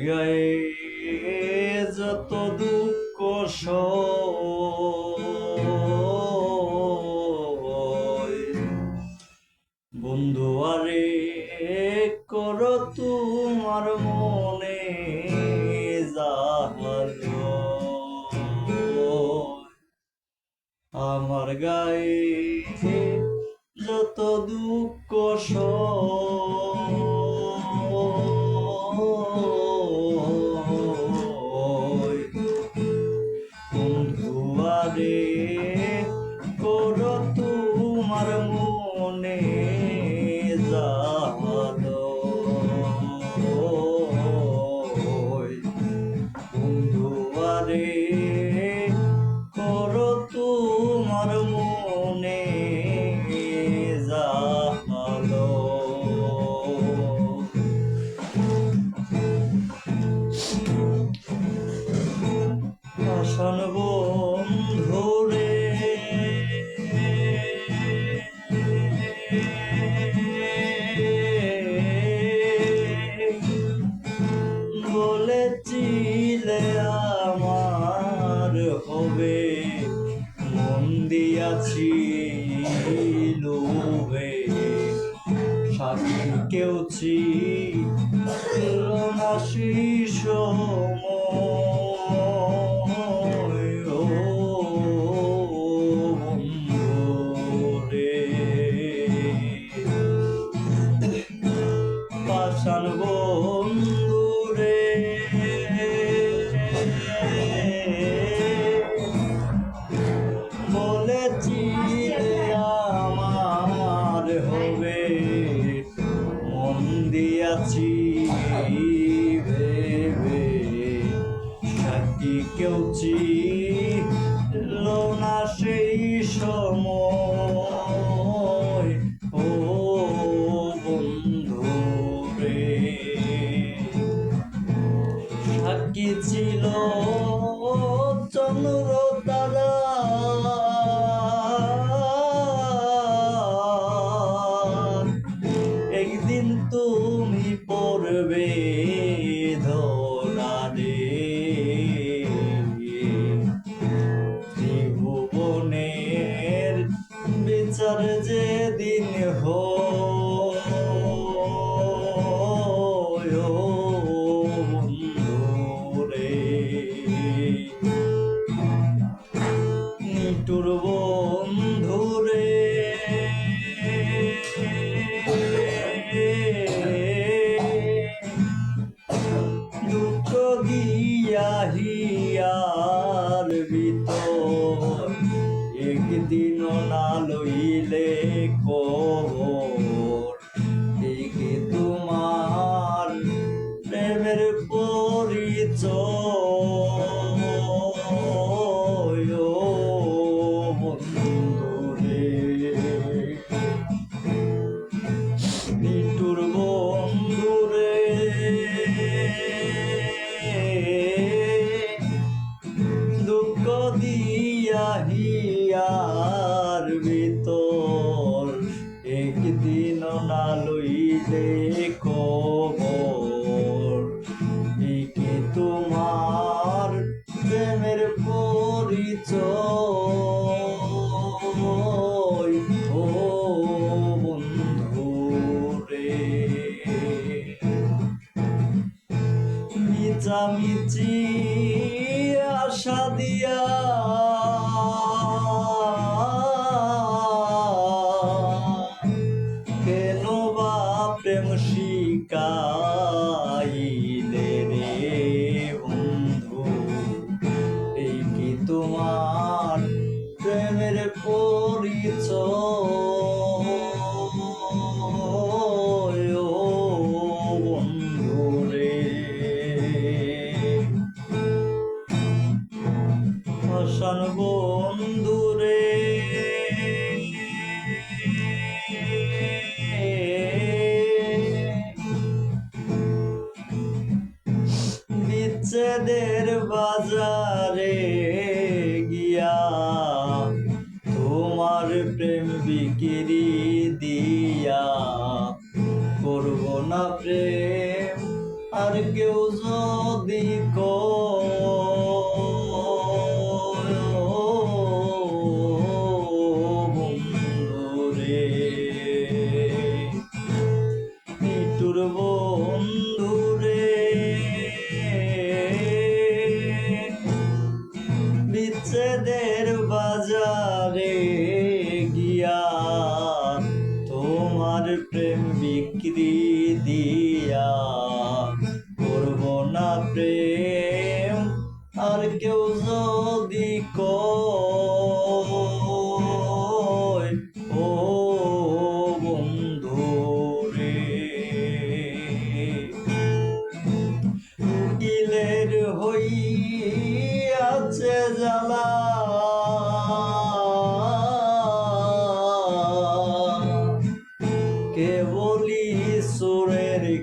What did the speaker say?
গায়ে যত দুঃখ বন্ধু আরে কর তোমার মনে জাহালো আমার গায়ে যত দুঃখ সয় আরে কর তোমার মনে জাহালো বন্ধু আরে কর তোমার মনে জাহালো আসান লোভে সাথী কেউ ছিল না সময় দিয়াছি ভেবে সাথী কেউ ছিল দুঃখ দিয়া হিয়ার ভিতর একদিন না লইলে খবর একে তোমার প্রেমের পরিচয়। ও বন্ধু রে, মিচামিচি দিয়া। কেন বা প্রেম শিকাইলে রে বন্ধু? এই তোমার প্রেমের পরিচয়? হাসান বন্ধুরে। বিচ্ছেদের বাজারে গিয়া তোমার প্রেম বিক্রি দিয়া করব না প্রেম আর কেউ যদি বন্ধুরে বাজারে গিয়া, তোমার প্রেম বিক্রি দিয়া করব না প্রেম, আর কেউ যদি কয়, ও বন্ধু রে। হইয়াছে জ্বালা। কানারে